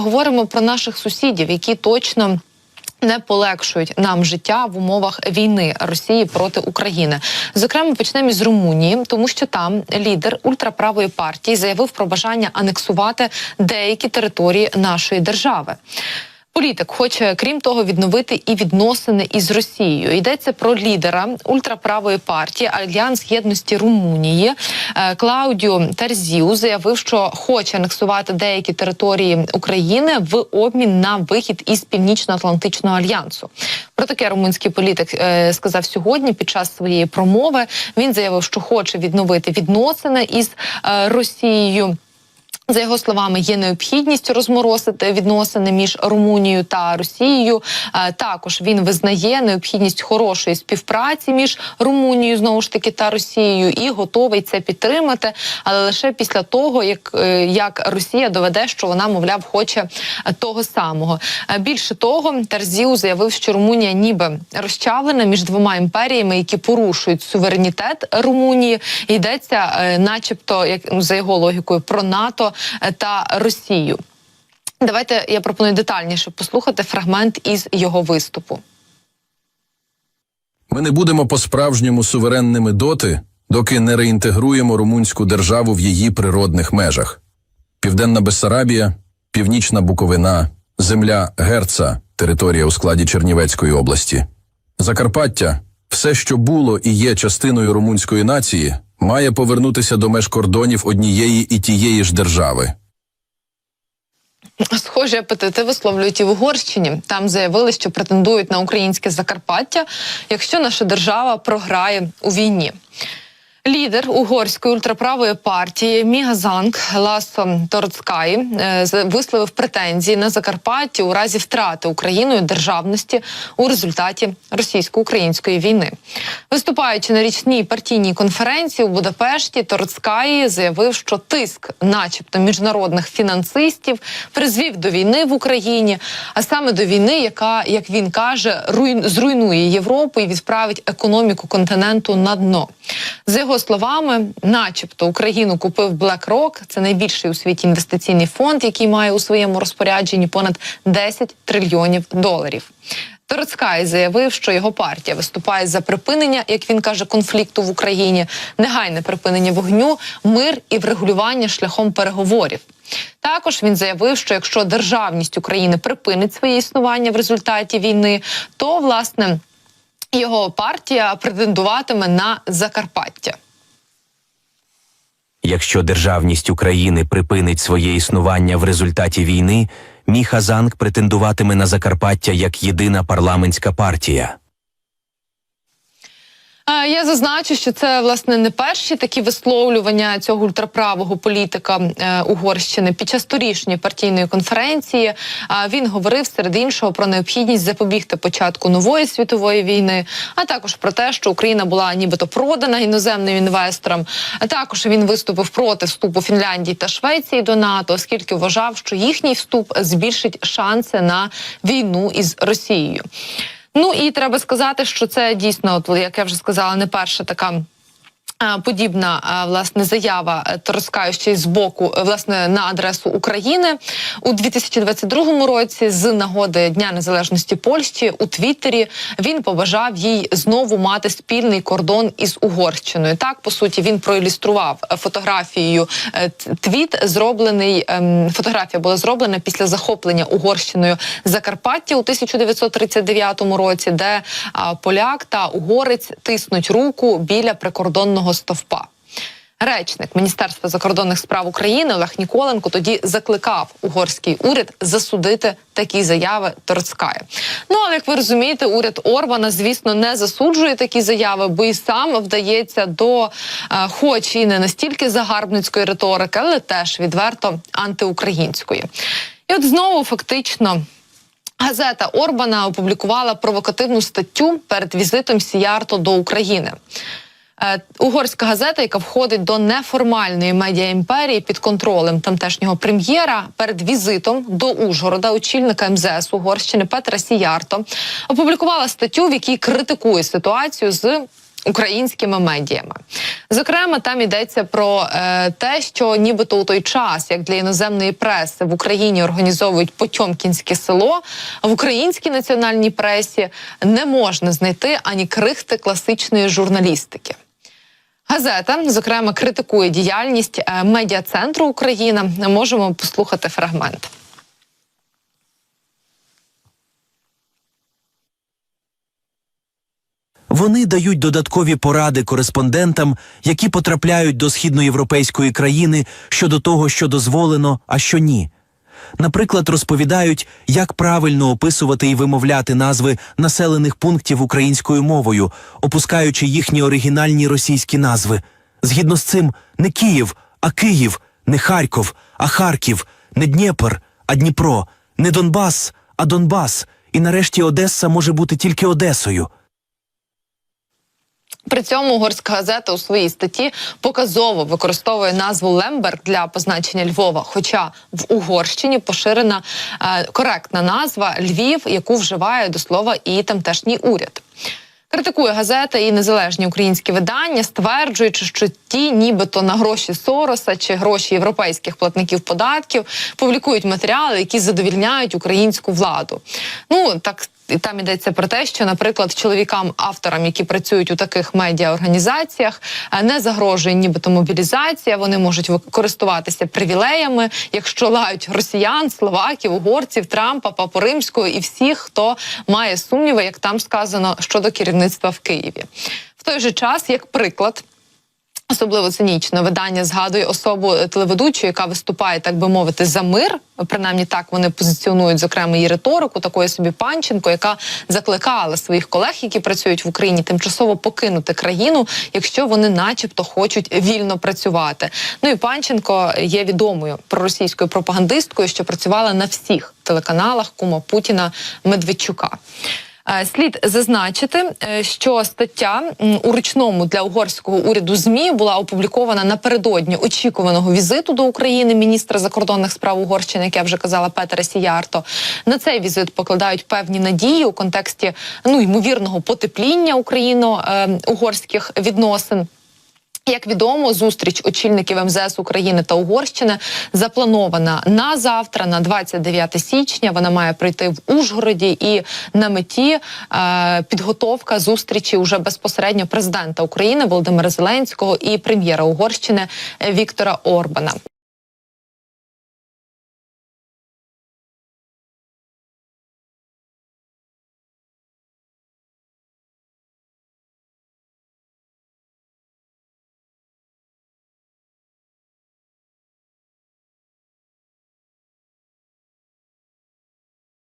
поговоримо про наших сусідів, які точно. Не полегшують нам життя в умовах війни Росії проти України. Зокрема, почнемо із Румунії, тому що там лідер ультраправої партії заявив про бажання анексувати деякі території нашої держави. Політик хоче, крім того, відновити і відносини із Росією. Йдеться про лідера ультраправої партії Альянс єдності Румунії Е, Клаудіо Терзіу заявив, що хоче анексувати деякі території України в обмін на вихід із північно-атлантичного альянсу. Про таке румунський політик е, сказав сьогодні під час своєї промови. Він заявив, що хоче відновити відносини із е, Росією. За його словами, є необхідність розморозити відносини між Румунією та Росією. Е, Також він визнає необхідність хорошої співпраці між Румунією знову ж таки та Росією і готовий це підтримати, але лише після того, як, е, як Росія доведе, що вона, мовляв, хоче того самого. Е, Більше того, Терзіу заявив, що Румунія ніби розчавлена між двома імперіями, які порушують суверенітет Румунії. Йдеться, начебто, як ну, за його логікою, про НАТО та Росію. Давайте я пропоную детальніше послухати фрагмент із його виступу. Ми не будемо по-справжньому суверенними доти, доки не реінтегруємо румунську державу в її природних межах. Південна Бессарабія, Північна Буковина, земля Герца, територія у складі Чернівецької області. Закарпаття, все, що було і є частиною румунської нації, має повернутися до меж кордонів однієї і тієї ж держави. Схожі апетити висловлюють і в Угорщині. Там заявили, що претендують на українське Закарпаття, якщо наша держава програє у війні. Лідер угорської ультраправої партії Мігазанг Ласо Торцкай е, з- висловив претензії на Закарпаття у разі втрати Україною державності у результаті російсько-української війни. Виступаючи на річній партійній конференції у Будапешті, Торцкай заявив, що тиск, начебто, міжнародних фінансистів, призвів до війни в Україні, а саме до війни, яка, як він каже, руйн- зруйнує Європу і відправить економіку континенту на дно. За його словами, начебто Україну купив BlackRock, це найбільший у світі інвестиційний фонд, який має у своєму розпорядженні понад 10 трильйонів доларів. Торецкай заявив, що його партія виступає за припинення, як він каже, конфлікту в Україні, негайне припинення вогню, мир і врегулювання шляхом переговорів. Також він заявив, що якщо державність України припинить своє існування в результаті війни, то власне його партія претендуватиме на Закарпаття. Якщо державність України припинить своє існування в результаті війни, Міха Занг претендуватиме на Закарпаття як єдина парламентська партія. Я зазначу, що це власне не перші такі висловлювання цього ультраправого політика е, Угорщини під час торішньої партійної конференції. Він говорив серед іншого про необхідність запобігти початку нової світової війни, а також про те, що Україна була нібито продана іноземним інвесторам. А також він виступив проти вступу Фінляндії та Швеції до НАТО, оскільки вважав, що їхній вступ збільшить шанси на війну із Росією. Ну і треба сказати, що це дійсно, от, як я вже сказала, не перша така. Подібна власне заява е, Торскаючи з боку е, власне на адресу України у 2022 році з нагоди Дня Незалежності Польщі у Твіттері він побажав їй знову мати спільний кордон із Угорщиною. Так по суті він проілюстрував е, фотографією твіт, зроблений ем, фотографія була зроблена після захоплення Угорщиною Закарпаття у 1939 році, де поляк та угорець тиснуть руку біля прикордонного стовпа. Речник Міністерства закордонних справ України Олег Ніколенко тоді закликав угорський уряд засудити такі заяви Торцкая. Ну але як ви розумієте, уряд Орбана, звісно, не засуджує такі заяви, бо і сам вдається до, е, хоч і не настільки загарбницької риторики, але теж відверто антиукраїнської. І от знову фактично. Газета Орбана опублікувала провокативну статтю перед візитом Сіярто до України. Е, Угорська газета, яка входить до неформальної медіаімперії під контролем тамтешнього прем'єра, перед візитом до Ужгорода, очільника МЗС Угорщини Петра Сіярто, опублікувала статтю, в якій критикує ситуацію з українськими медіями. Зокрема, там йдеться про е, те, що нібито у той час, як для іноземної преси в Україні організовують Потьомкінське село, в українській національній пресі не можна знайти ані крихти класичної журналістики. Газета, зокрема, критикує діяльність е, медіа-центру Україна. Можемо послухати фрагмент. Вони дають додаткові поради кореспондентам, які потрапляють до східноєвропейської країни щодо того, що дозволено, а що ні. Наприклад, розповідають, як правильно описувати і вимовляти назви населених пунктів українською мовою, опускаючи їхні оригінальні російські назви. Згідно з цим, не Київ, а Київ, не Харків, а Харків, не Дніпр, а Дніпро, не Донбас, а Донбас. І нарешті Одеса може бути тільки Одесою. При цьому угорська газета у своїй статті показово використовує назву Лемберг для позначення Львова. Хоча в Угорщині поширена е, коректна назва Львів, яку вживає до слова і тамтешній уряд. Критикує газета і незалежні українські видання, стверджуючи, що ті, нібито на гроші Сороса чи гроші європейських платників податків, публікують матеріали, які задовільняють українську владу. Ну так і там йдеться про те, що, наприклад, чоловікам-авторам, які працюють у таких медіаорганізаціях, е, не загрожує нібито мобілізація. Вони можуть користуватися привілеями, якщо лають росіян, словаків, угорців, Трампа, Папу Римського і всіх, хто має сумніви, як там сказано, щодо керівництва в Києві. В той же час, як приклад. Особливо цинічно видання згадує особу е, телеведучої, яка виступає, так би мовити, за мир. Принаймні так вони позиціонують зокрема її риторику, такої собі панченко, яка закликала своїх колег, які працюють в Україні, тимчасово покинути країну, якщо вони, начебто, хочуть вільно працювати. Ну і панченко є відомою проросійською пропагандисткою, що працювала на всіх телеканалах кума Путіна Медведчука. Е, Слід зазначити, е, що стаття у ручному для угорського уряду змі була опублікована напередодні очікуваного візиту до України міністра закордонних справ Угорщини, як я вже казала, Петера Сіярто. На цей візит покладають певні надії у контексті ну ймовірного потепління україно-угорських відносин. Як відомо, зустріч очільників МЗС України та Угорщини запланована на завтра, на 29 січня. Вона має пройти в Ужгороді, і на меті е, підготовка зустрічі уже безпосередньо президента України Володимира Зеленського і прем'єра Угорщини Віктора Орбана.